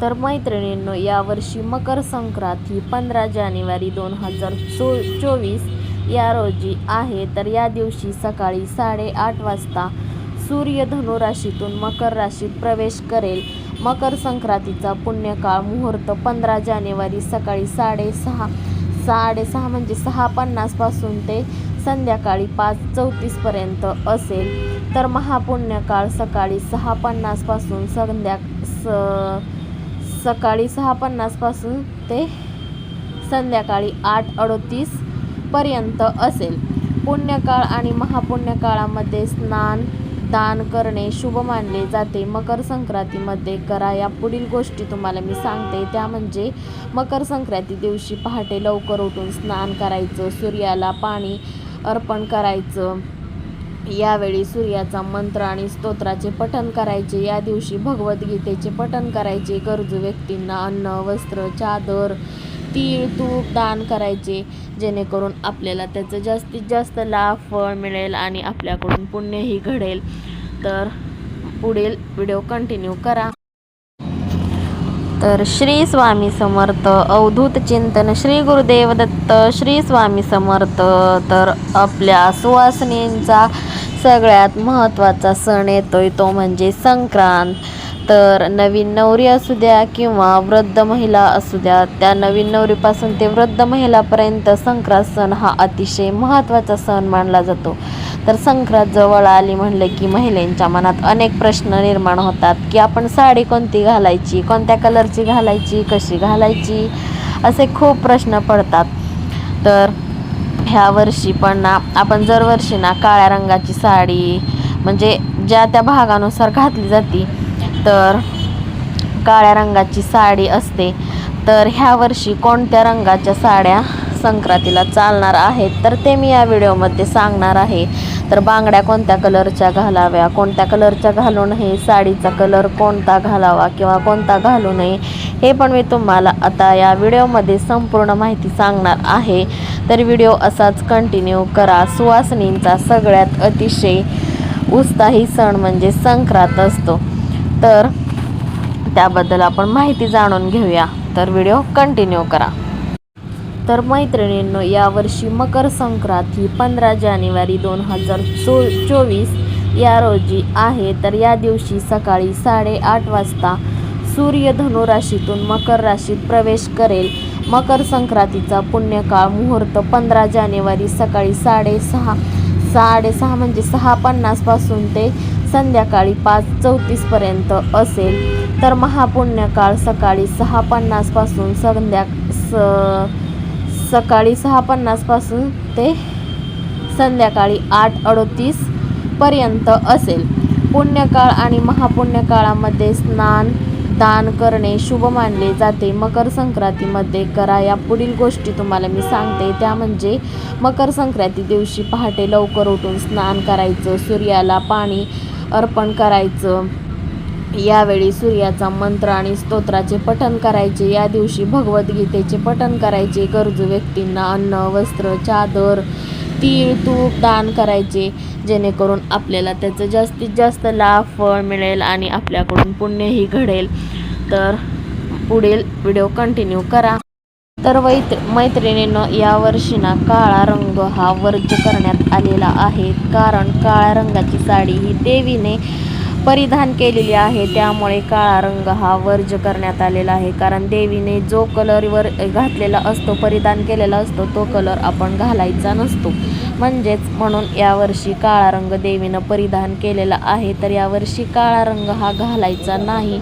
तर मैत्रिणींनो यावर्षी मकर संक्रांत ही पंधरा जानेवारी दोन हजार चो चोवीस या रोजी आहे. तर या दिवशी सकाळी साडेआठ वाजता सूर्य धनुराशीतून मकर राशीत प्रवेश करेल. मकर संक्रांतीचा पुण्यकाळ मुहूर्त पंधरा जानेवारी सकाळी साडेसहा साडेसहा म्हणजे सहा पन्नासपासून ते संध्याकाळी पाच चौतीसपर्यंत असेल. तर महापुण्यकाळ सकाळी सहा पन्नासपासून संध्या स सकाळी सहा पन्नासपासून ते संध्याकाळी आठ अडतीसपर्यंत असेल. पुण्यकाळ आणि महापुण्यकाळामध्ये स्नान दान करणे शुभ मानले जाते. मकर संक्रांतीमध्ये करा या पुढील गोष्टी तुम्हाला मी सांगते. त्या म्हणजे मकर संक्रांती दिवशी पहाटे लवकर उठून स्नान करायचं सूर्याला पाणी अर्पण करायचं यावेळी सूर्याचा मंत्र आणि स्तोत्राचे पठण करायचे. या दिवशी भगवद्गीतेचे पठण करायचे. गरजू व्यक्तींना अन्न वस्त्र चादर तीळ तूप दान करायचे. जेणेकरून आपल्याला त्याचं जास्तीत जास्त लाभ फळ मिळेल आणि आपल्याकडून पुण्यही घडेल. तर पुढील व्हिडिओ कंटिन्यू करा. तर श्री स्वामी समर्थ अवधूत चिंतन श्री गुरुदेव दत्त श्री स्वामी समर्थ तर आपल्या सुवासिनींचा सगळ्यात महत्त्वाचा सण येतोय तो म्हणजे संक्रांत. तर नवीन नवरी असू द्या किंवा वृद्ध महिला असू द्या त्या नवीन नवरीपासून ते वृद्ध महिलापर्यंत संक्रांत सण हा अतिशय महत्त्वाचा सण मानला जातो. तर संक्रांत जवळ आली म्हणलं की महिलांच्या मनात अनेक प्रश्न निर्माण होतात की आपण साडी कोणती घालायची कोणत्या कलरची घालायची कशी घालायची असे खूप प्रश्न पडतात. तर ह्या वर्षी पण ना आपण दरवर्षी ना काळ्या रंगाची साडी म्हणजे ज्या त्या भागानुसार घातली जाते तर काळ्या रंगाची साडी असते. तर ह्या वर्षी कोणत्या रंगाच्या साड्या संक्रांतीला चालणार आहेत तर ते मी या व्हिडिओमध्ये सांगणार आहे. तर बांगड्या कोणत्या कलरच्या घालाव्या? कोणत्या कलरच्या घालू नये साडीचा कलर कोणता घालावा किंवा कोणता घालू नये हे पण मी तुम्हाला आता या व्हिडिओमध्ये संपूर्ण माहिती सांगणार आहे. तर व्हिडिओ असाच कंटिन्यू करा. सुवासिनींचा सगळ्यात अतिशय उत्साही सण म्हणजे संक्रांत असतो. तर त्याबद्दल आपण माहिती जाणून घेऊया. तर व्हिडिओ कंटिन्यू करा. तर मैत्रिणींनो यावर्षी मकर संक्रांत ही पंधरा जानेवारी दोन हजार चो चोवीस या रोजी आहे. तर या दिवशी सकाळी साडेआठ वाजता सूर्य धनुराशीतून मकर राशीत प्रवेश करेल. मकर संक्रांतीचा पुण्यकाळ मुहूर्त पंधरा जानेवारी सकाळी साडेसहा साडेसहा म्हणजे सहा पन्नासपासून ते संध्याकाळी पाच चौतीसपर्यंत असेल. तर महापुण्यकाळ सकाळी सहा पन्नासपासून संध्या स सकाळी सहा पन्नासपासून ते संध्याकाळी आठ अडतीसपर्यंत असेल. पुण्यकाळ आणि महापुण्यकाळामध्ये स्नान दान करणे शुभ मानले जाते. मकर संक्रांतीमध्ये करा या पुढील गोष्टी तुम्हाला मी सांगते. त्या म्हणजे मकर संक्रांती दिवशी पहाटे लवकर उठून स्नान करायचं सूर्याला पाणी अर्पण करायचं. यावेळी सूर्याचा मंत्र आणि स्तोत्राचे पठण करायचे. या दिवशी भगवद्गीतेचे पठण करायचे. गरजू व्यक्तींना अन्न वस्त्र चादर तीळ तूप दान करायचे. जेणेकरून आपल्याला त्याचं जास्तीत जास्त लाभ फळ मिळेल आणि आपल्याकडून पुण्यही घडेल. तर पुढील व्हिडिओ कंटिन्यू करा. तर वैत्र मैत्रिणीनं यावर्षी ना काळा रंग हा वर्ज करण्यात आलेला आहे. कारण काळ्या रंगाची साडी ही देवीने परिधान केलेली आहे. त्यामुळे काळा रंग हा वर्ज करण्यात आलेला आहे. कारण देवीने जो कलर वर घातलेला असतो परिधान केलेला असतो तो कलर आपण घालायचा नसतो. म्हणजेच म्हणून यावर्षी काळा रंग देवीनं परिधान केलेला आहे. तर यावर्षी काळा रंग हा घालायचा नाही.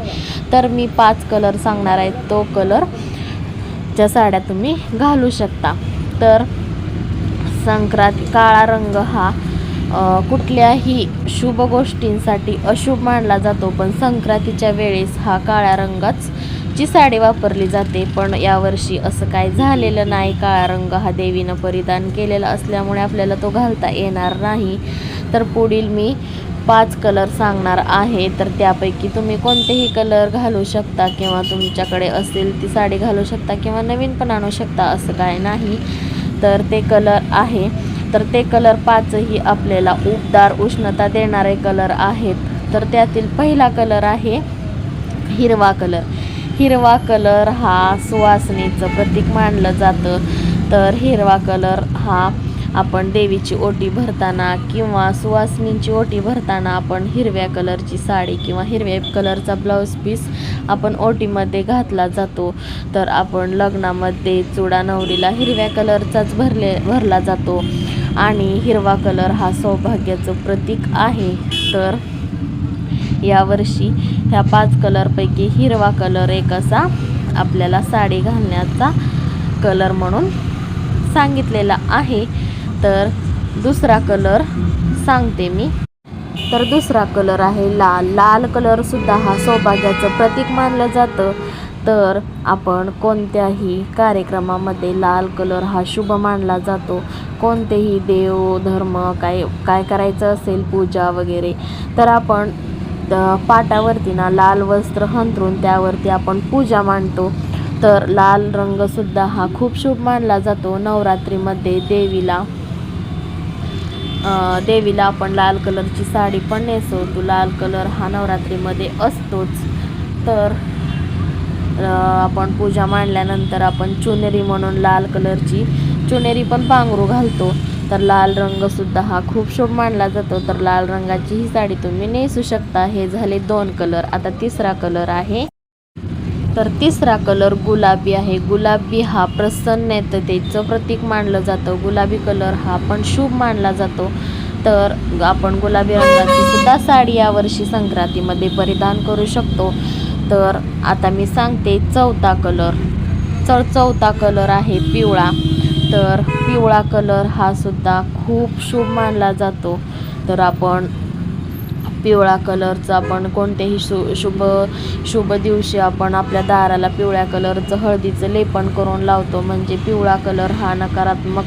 तर मी पाच कलर सांगणार आहे. तो कलरच्या साड्या तुम्ही घालू शकता. तर संक्रांत काळा रंग हा कुठल्याही शुभ गोष्टींसाठी अशुभ मानला जातो पण संक्रांतीच्या वेळेस हा काळ्या रंगाच ची साडी वापरली जाते पण यावर्षी असं काय झालेलं नाही. काळा रंग हा देवीनं परिधान केलेला असल्यामुळे आपल्याला तो घालता येणार नाही. तर पुढील मी पाच कलर सांगणार आहे. तर त्यापैकी तुम्ही कोणतेही कलर घालू शकता किंवा तुमच्याकडे असेल ती साडी घालू शकता किंवा नवीन पण आणू शकता असं काय नाही. तर ते कलर आहे. तर ते कलर पाचही आपल्याला उबदार उष्णता देणारे कलर आहेत. तर त्यातील पहिला कलर आहे हिरवा कलर. हिरवा कलर हा सुवासनेचं प्रतीक मानलं जातं. तर हिरवा कलर हा आपण देवीची ओटी भरताना किंवा सुवासिनींची ओटी भरताना आपण हिरव्या कलरची साडी किंवा हिरव्या कलरचा ब्लाऊज पीस आपण ओटीमध्ये घातला जातो. तर आपण लग्नामध्ये चुडा नवरीला हिरव्या कलरचाच भरले भरला जातो. आणि हिरवा कलर हा सौभाग्याचं प्रतीक आहे. तर यावर्षी ह्या पाच कलरपैकी हिरवा कलर एक असा आपल्याला साडी घालण्याचा कलर म्हणून सांगितलेला आहे. तर दुसरा कलर सांगते मी. तर दुसरा कलर आहे लाल. लाल कलरसुद्धा हा सौभाग्याचं प्रतीक मानलं जातं. तर आपण कोणत्याही कार्यक्रमामध्ये लाल कलर हा शुभ मानला जातो. कोणतेही देव धर्म काय काय करायचं असेल पूजा वगैरे तर आपण पाटावरती ना लाल वस्त्र हंतरून त्यावरती आपण पूजा मांडतो. तर लाल रंगसुद्धा हा खूप शुभ मानला जातो. नवरात्रीमध्ये देवीला देवीला आपण लाल कलरची साडी पण नेसवतो. लाल कलर हा नवरात्रीमध्ये असतोच. तर आपण पूजा मांडल्यानंतर आपण चुनेरी म्हणून लाल कलरची चुनेरी पण पांघरू घालतो. तर लाल रंगसुद्धा हा खूप शुभ मानला जातो. तर लाल रंगाची ही साडी तुम्ही नेसू शकता. हे झाले दोन कलर. आता तिसरा कलर आहे. तर तिसरा कलर गुलाबी आहे. गुलाबी हा प्रसन्नतेचं प्रतीक मानलं जातं. गुलाबी कलर हा पण शुभ मानला जातो. तर आपण गुलाबी रंगाची सुद्धा साडी यावर्षी संक्रांतीमध्ये परिधान करू शकतो. तर आता मी सांगते चौथा कलर चौ चौथा कलर आहे पिवळा. तर पिवळा कलर हा सुद्धा खूप शुभ मानला जातो. तर आपण पिवळा कलरचं आपण कोणत्याही शु शुभ शुभ दिवशी आपण आपल्या दाराला पिवळ्या कलरचं हळदीचं लेपन करून लावतो. म्हणजे पिवळा कलर हा नकारात्मक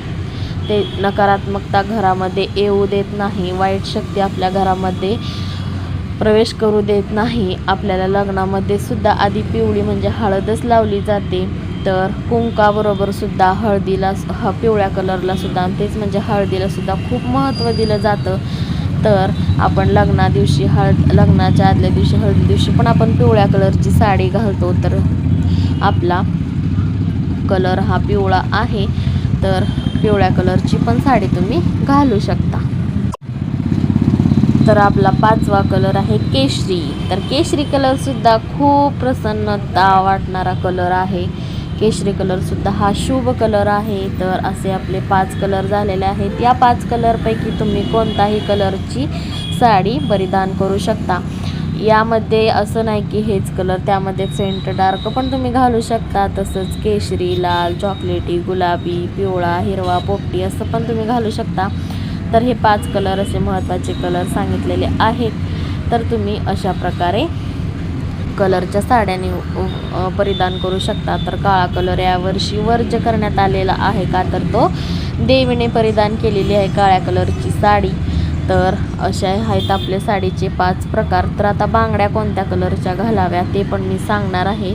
ते नकारात्मकता घरामध्ये येऊ देत नाही. वाईट शक्ती आपल्या घरामध्ये प्रवेश करू देत नाही. आपल्याला लग्नामध्ये सुद्धा आधी पिवळी म्हणजे हळदच लावली जाते. तर कुंकाबरोबर सुद्धा हळदीला ह पिवळ्या कलरला सुद्धा तेच म्हणजे हळदीला सुद्धा खूप महत्त्व दिलं जातं. तर आपण लग्ना दिवशी हळद लग्नाच्या आदल्या दिवशी हळदी दिवशी पण आपण पिवळ्या कलरची साडी घालतो. तर आपला कलर हा पिवळा आहे. तर पिवळ्या कलरची पण साडी तुम्ही घालू शकता. तर आपला पाचवा कलर आहे केशरी. तर केशरी कलरसुद्धा खूप प्रसन्नता वाटणारा कलर आहे. केशरी कलरसुद्धा हा शुभ कलर आहे. तर असे आपले पाच कलर झालेले आहेत. या पाच कलरपैकी तुम्ही कोणताही कलरची साडी परिधान करू शकता. यामध्ये असं नाही की हेच कलर त्यामध्ये सेंट डार्क पण तुम्ही घालू शकता. तसंच केशरी लाल चॉकलेटी गुलाबी पिवळा हिरवा पोपटी असं पण तुम्ही घालू शकता. तर हे पाच कलर असे महत्त्वाचे कलर सांगितलेले आहेत. तर तुम्ही अशा प्रकारे कलरच्या साड्याने परिधान करू शकता. तर काळा कलर यावर्षी वर्ज करण्यात आलेला आहे का तर तो देवीने परिधान केलेली आहे काळ्या कलरची साडी. तर अशा आहेत आपल्या साडीचे पाच प्रकार. तर आता बांगड्या कोणत्या कलरच्या घालाव्या ते पण मी सांगणार आहे.